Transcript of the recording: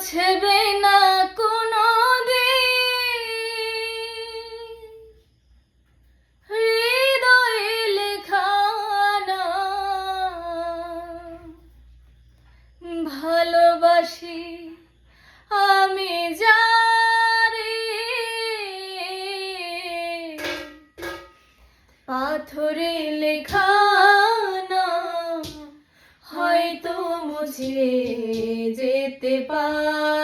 মোছবে না কোনো হৃদয়ে লেখানা ভালোবাসি আমি যারে। পাথরে লেখানা মুছে যেতে পারে